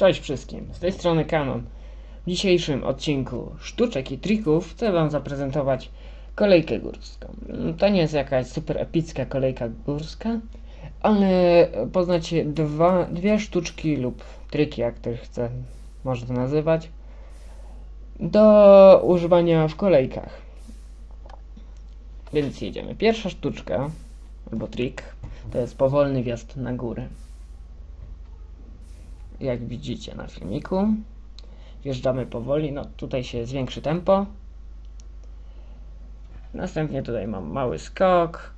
Cześć wszystkim, z tej strony Canon. W dzisiejszym odcinku sztuczek i trików chcę Wam zaprezentować kolejkę górską. To nie jest jakaś super epicka kolejka górska, ale poznacie dwa, dwie sztuczki lub triki, jak ktoś chce, może nazywać, do używania w kolejkach. Więc jedziemy. Pierwsza sztuczka, albo trik, to jest powolny wjazd na górę jak widzicie na filmiku. Wjeżdżamy powoli, no tutaj się zwiększy tempo. Następnie tutaj mam mały skok.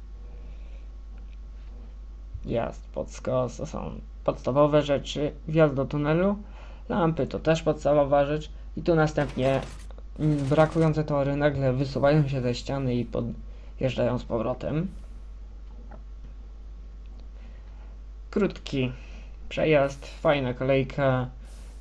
Wjazd pod skos, to są podstawowe rzeczy. Wjazd do tunelu. Lampy to też podstawowa rzecz. I tu następnie brakujące tory nagle wysuwają się ze ściany i podjeżdżają z powrotem. Krótki przejazd, fajna kolejka,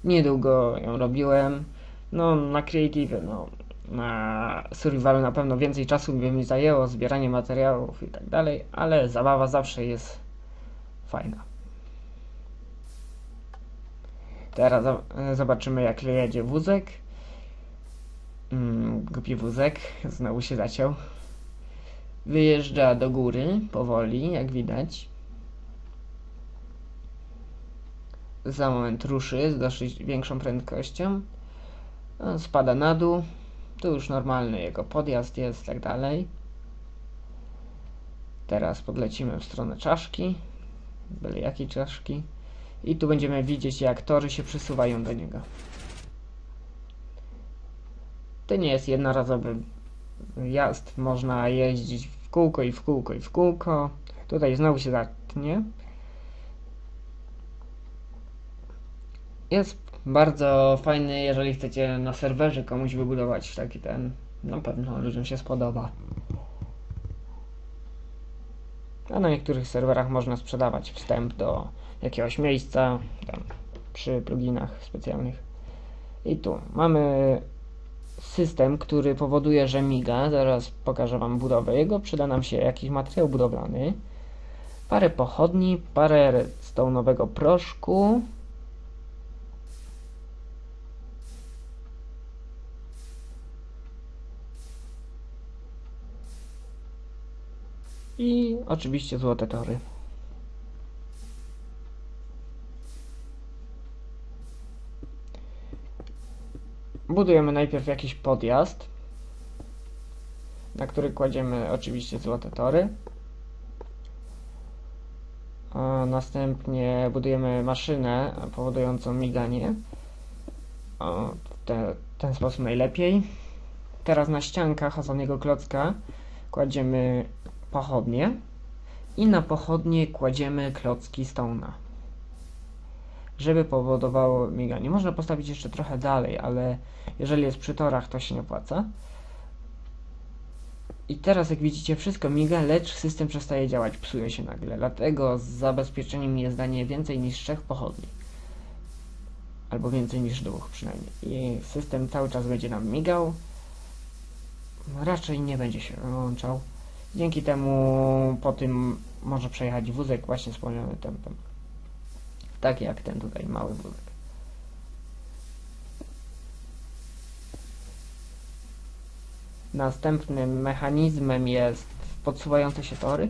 niedługo ją robiłem. No na Creative, no na Survivalu na pewno więcej czasu by mi zajęło, zbieranie materiałów i tak dalej, ale zabawa zawsze jest fajna. Teraz zobaczymy jak jedzie wózek. Mm, głupi wózek, znowu się zaciął. Wyjeżdża do góry, powoli, jak widać. Za moment ruszy z dosyć większą prędkością. On spada na dół. Tu już normalny jego podjazd jest, tak dalej. Teraz podlecimy w stronę czaszki. Byle jakiej czaszki. I tu będziemy widzieć, jak tory się przesuwają do niego. To nie jest jednorazowy jazd. Można jeździć w kółko i w kółko i w kółko. Tutaj znowu się zatnie. Jest bardzo fajny, jeżeli chcecie na serwerze komuś wybudować taki ten. Na pewno ludziom się spodoba. A na niektórych serwerach można sprzedawać wstęp do jakiegoś miejsca, tam przy pluginach specjalnych. I tu mamy system, który powoduje, że miga. Zaraz pokażę Wam budowę jego. Przyda nam się jakiś materiał budowlany, parę pochodni, parę stołnowego proszku, i oczywiście złote tory. Budujemy najpierw jakiś podjazd, na który kładziemy oczywiście złote tory. A następnie budujemy maszynę powodującą miganie. O, te, ten sposób najlepiej. Teraz na ściankach osadnego klocka kładziemy pochodnie i na pochodnie kładziemy klocki stona żeby powodowało miganie. Można postawić jeszcze trochę dalej, ale jeżeli jest przy torach, to się nie opłaca. I teraz, jak widzicie, wszystko miga, lecz system przestaje działać, psuje się nagle. Dlatego z zabezpieczeniem jest danie więcej niż trzech pochodni. Albo więcej niż dwóch przynajmniej. I system cały czas będzie nam migał. Raczej nie będzie się wyłączał. Dzięki temu po tym może przejechać wózek właśnie wspomniany tempem. Tak jak ten tutaj mały wózek. Następnym mechanizmem jest podsuwające się tory.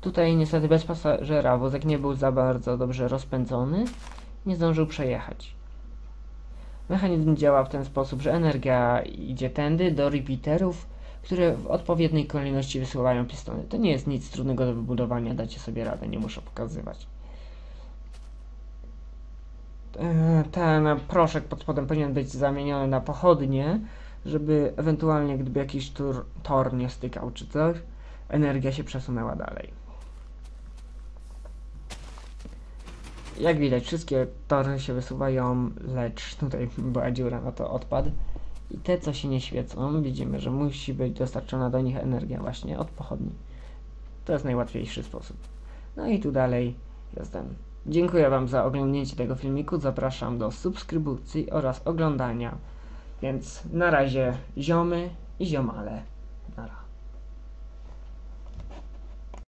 Tutaj niestety bez pasażera wózek nie był za bardzo dobrze rozpędzony. Nie zdążył przejechać. Mechanizm działa w ten sposób, że energia idzie tędy do repeaterów, które w odpowiedniej kolejności wysyłają pistony. To nie jest nic trudnego do wybudowania, dacie sobie radę, nie muszę pokazywać. E, ten proszek pod spodem powinien być zamieniony na pochodnie, żeby ewentualnie gdyby jakiś tor, tor nie stykał czy coś, energia się przesunęła dalej. Jak widać, wszystkie tory się wysuwają, lecz tutaj była dziura, no to odpad. I te, co się nie świecą, widzimy, że musi być dostarczona do nich energia właśnie od pochodni. To jest najłatwiejszy sposób. No i tu dalej jestem. Dziękuję Wam za oglądnięcie tego filmiku. Zapraszam do subskrypcji oraz oglądania. Więc na razie ziomy i ziomale.